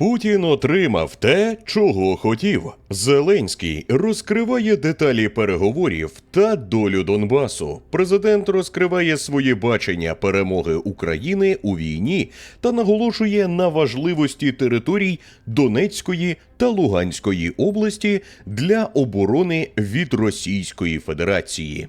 Путін отримав те, чого хотів. Зеленський розкриває деталі переговорів та долю Донбасу. Президент розкриває своє бачення перемоги України у війні та наголошує на важливості територій Донецької та Луганської області для оборони від Російської Федерації.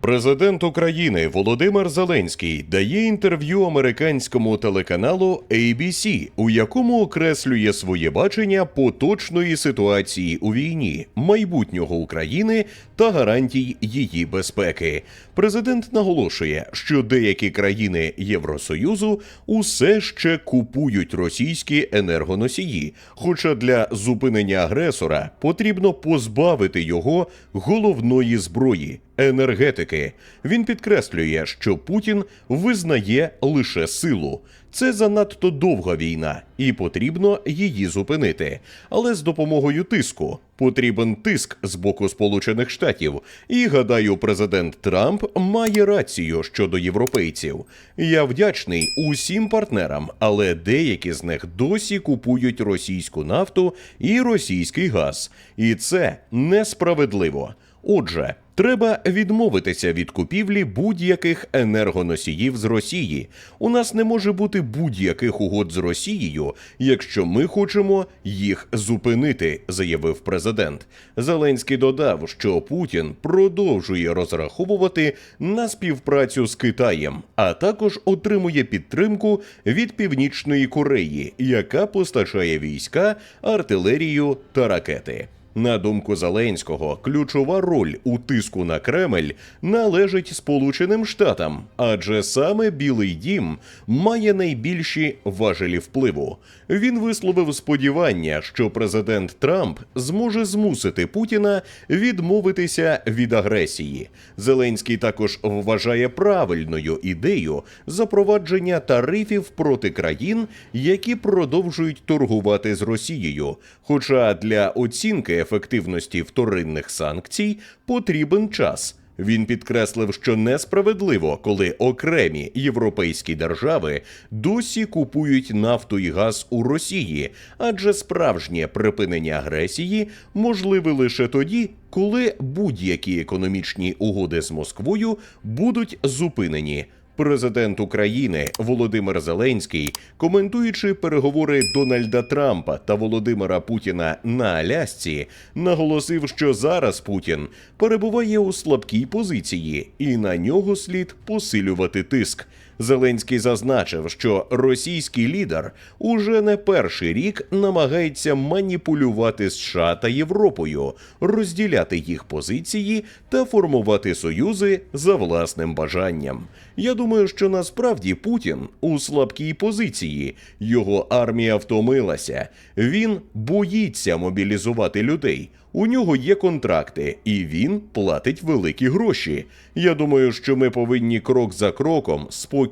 Президент України Володимир Зеленський дає інтерв'ю американському телеканалу ABC, у якому окреслює своє бачення поточної ситуації у війні, майбутнього України та гарантій її безпеки. Президент наголошує, що деякі країни Євросоюзу усе ще купують російські енергоносії, хоча для зупинення агресора потрібно позбавити його головної зброї енергетики. Він підкреслює, що Путін визнає лише силу. Це занадто довга війна, і потрібно її зупинити. Але з допомогою тиску потрібен тиск з боку Сполучених Штатів. І гадаю, президент Трамп має рацію щодо європейців. Я вдячний усім партнерам, але деякі з них досі купують російську нафту і російський газ. І це несправедливо. Отже, треба відмовитися від купівлі будь-яких енергоносіїв з Росії. У нас не може бути будь-яких угод з Росією, якщо ми хочемо їх зупинити, заявив президент. Зеленський додав, що Путін продовжує розраховувати на співпрацю з Китаєм, а також отримує підтримку від Північної Кореї, яка постачає війська, артилерію та ракети. На думку Зеленського, ключова роль у тиску на Кремль належить Сполученим Штатам, адже саме Білий Дім має найбільші важелі впливу. Він висловив сподівання, що президент Трамп зможе змусити Путіна відмовитися від агресії. Зеленський також вважає правильною ідею запровадження тарифів проти країн, які продовжують торгувати з Росією. Хоча для оцінки ефективності вторинних санкцій потрібен час. Він підкреслив, що несправедливо, коли окремі європейські держави досі купують нафту і газ у Росії, адже справжнє припинення агресії можливе лише тоді, коли будь-які економічні угоди з Москвою будуть зупинені. Президент України Володимир Зеленський, коментуючи переговори Дональда Трампа та Володимира Путіна на Алясці, наголосив, що зараз Путін перебуває у слабкій позиції, і на нього слід посилювати тиск. Зеленський зазначив, що російський лідер уже не перший рік намагається маніпулювати США та Європою, розділяти їх позиції та формувати союзи за власним бажанням. Я думаю, що насправді Путін у слабкій позиції. Його армія втомилася. Він боїться мобілізувати людей. У нього є контракти, і він платить великі гроші. Я думаю, що ми повинні крок за кроком спокійно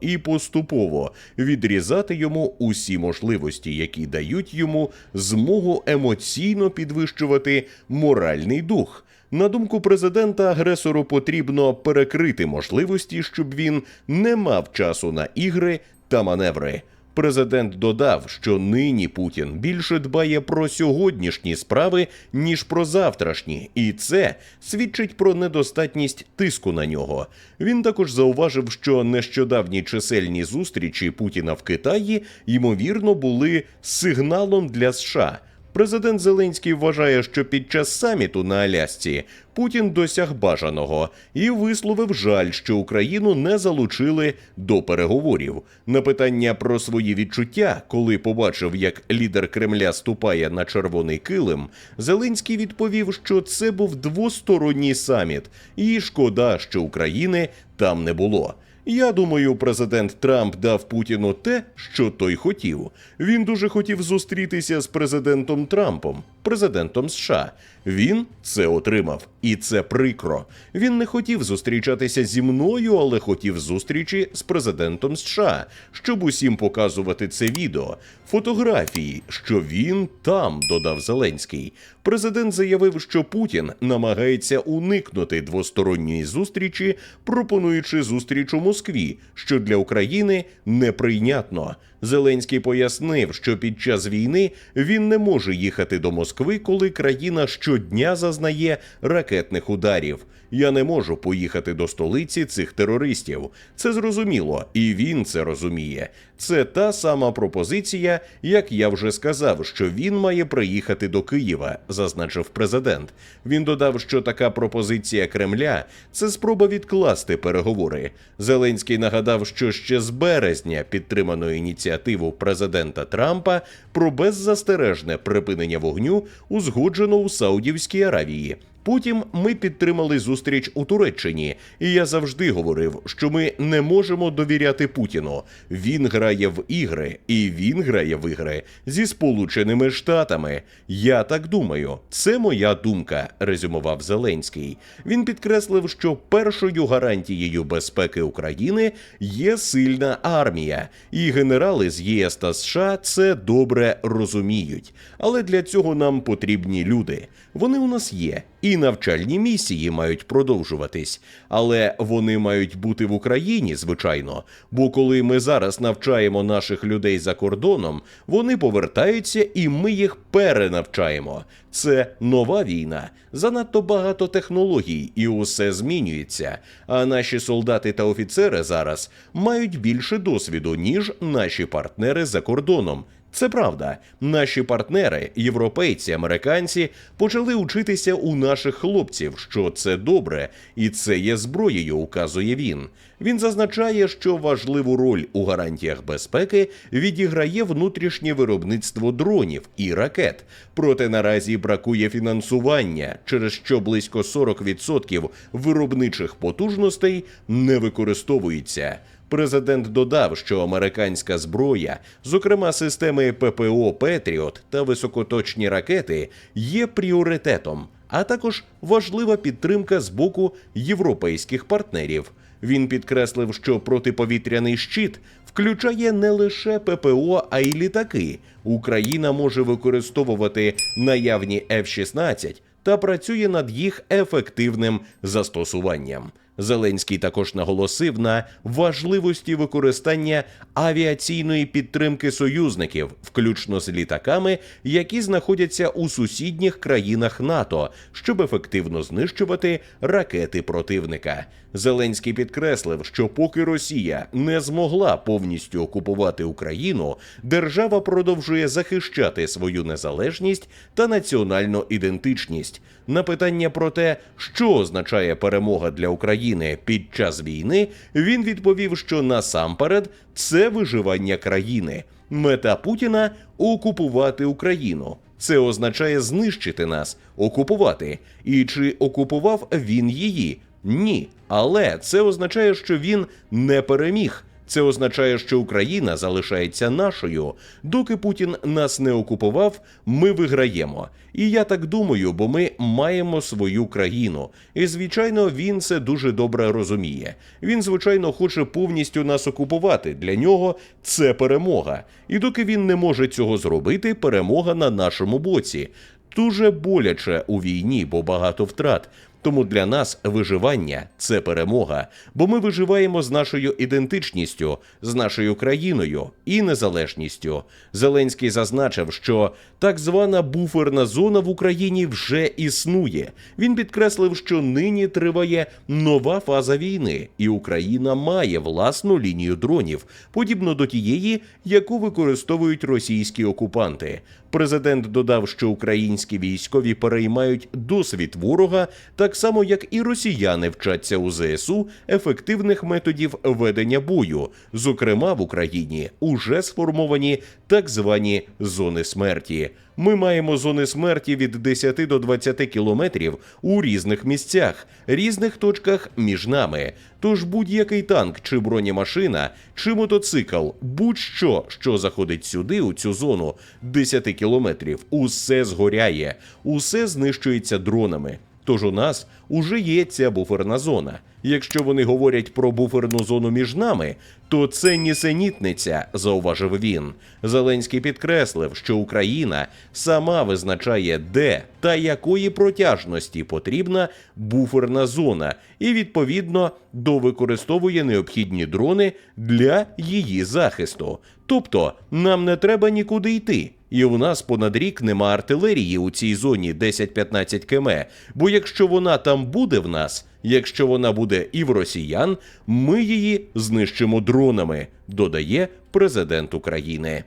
і поступово відрізати йому усі можливості, які дають йому змогу емоційно підвищувати моральний дух. На думку президента, агресору потрібно перекрити можливості, щоб він не мав часу на ігри та маневри. Президент додав, що нині Путін більше дбає про сьогоднішні справи, ніж про завтрашні, і це свідчить про недостатність тиску на нього. Він також зауважив, що нещодавні чисельні зустрічі Путіна в Китаї ймовірно були сигналом для США. Президент Зеленський вважає, що під час саміту на Алясці Путін досяг бажаного і висловив жаль, що Україну не залучили до переговорів. На питання про свої відчуття, коли побачив, як лідер Кремля ступає на червоний килим, Зеленський відповів, що це був двосторонній саміт, і шкода, що України там не було. Я думаю, президент Трамп дав Путіну те, що той хотів. Він дуже хотів зустрітися з президентом Трампом. Президентом США. Він це отримав, і це прикро. Він не хотів зустрічатися зі мною, але хотів зустрічі з президентом США, щоб усім показувати це відео, фотографії, що він там, додав Зеленський. Президент заявив, що Путін намагається уникнути двосторонньої зустрічі, пропонуючи зустріч у Москві, що для України неприйнятно. Зеленський пояснив, що під час війни він не може їхати до Москви, коли країна щодня зазнає ракетних ударів. Я не можу поїхати до столиці цих терористів. Це зрозуміло, і він це розуміє. Це та сама пропозиція, як я вже сказав, що він має приїхати до Києва, зазначив президент. Він додав, що така пропозиція Кремля це спроба відкласти переговори. Зеленський нагадав, що ще з березня підтримано ініціативу президента Трампа про беззастережне припинення вогню, узгоджено у Саудівській Аравії. Потім ми підтримали зустріч у Туреччині, і я завжди говорив, що ми не можемо довіряти Путіну. Він грає в ігри, і він грає в ігри зі Сполученими Штатами. Я так думаю. Це моя думка, резюмував Зеленський. Він підкреслив, що першою гарантією безпеки України є сильна армія, і генерали з ЄС та США це добре розуміють. Але для цього нам потрібні люди. Вони у нас є, і навчальні місії мають продовжуватись, але вони мають бути в Україні, звичайно. Бо коли ми зараз навчаємо наших людей за кордоном, вони повертаються і ми їх перенавчаємо. Це нова війна, занадто багато технологій, і усе змінюється. А наші солдати та офіцери зараз мають більше досвіду, ніж наші партнери за кордоном. Це правда. Наші партнери, європейці, американці, почали учитися у наших хлопців, що це добре, і це є зброєю, указує він. Він зазначає, що важливу роль у гарантіях безпеки відіграє внутрішнє виробництво дронів і ракет. Проте наразі бракує фінансування, через що близько 40% виробничих потужностей не використовується. Президент додав, що американська зброя, зокрема системи ППО Петріот та високоточні ракети, є пріоритетом, а також важлива підтримка з боку європейських партнерів. Він підкреслив, що протиповітряний щит включає не лише ППО, а й літаки. Україна може використовувати наявні F-16 та працює над їх ефективним застосуванням. Зеленський також наголосив на важливості використання авіаційної підтримки союзників, включно з літаками, які знаходяться у сусідніх країнах НАТО, щоб ефективно знищувати ракети противника. Зеленський підкреслив, що поки Росія не змогла повністю окупувати Україну, держава продовжує захищати свою незалежність та національну ідентичність. На питання про те, що означає перемога для України під час війни, він відповів, що насамперед це виживання країни. Мета Путіна окупувати Україну. Це означає знищити нас, окупувати. І чи окупував він її? Ні. Але це означає, що він не переміг. Це означає, що Україна залишається нашою. Доки Путін нас не окупував, ми виграємо. І я так думаю, бо ми маємо свою країну. І звичайно, він це дуже добре розуміє. Він, звичайно, хоче повністю нас окупувати. Для нього це перемога. І доки він не може цього зробити, перемога на нашому боці. Дуже боляче у війні, бо багато втрат. Тому для нас виживання це перемога, бо ми виживаємо з нашою ідентичністю, з нашою країною і незалежністю. Зеленський зазначив, що так звана буферна зона в Україні вже існує. Він підкреслив, що нині триває нова фаза війни, і Україна має власну лінію дронів, подібно до тієї, яку використовують російські окупанти. Президент додав, що українські військові переймають досвід ворога та так само як і росіяни вчаться у ЗСУ ефективних методів ведення бою. Зокрема, в Україні уже сформовані так звані зони смерті. Ми маємо зони смерті від 10 до 20 кілометрів у різних місцях, різних точках між нами. Тож будь-який танк чи бронемашина, чи мотоцикл, будь-що, що заходить сюди, у цю зону 10 кілометрів, усе згоряє, усе знищується дронами. Тож у нас уже є ця буферна зона. Якщо вони говорять про буферну зону між нами, то це нісенітниця, зауважив він. Зеленський підкреслив, що Україна сама визначає, де та якої протяжності потрібна буферна зона, і відповідно довикористовує необхідні дрони для її захисту. Тобто нам не треба нікуди йти. І у нас понад рік нема артилерії у цій зоні 10-15 км. Бо якщо вона там буде в нас, якщо вона буде і в росіян, ми її знищимо дронами, додає президент України.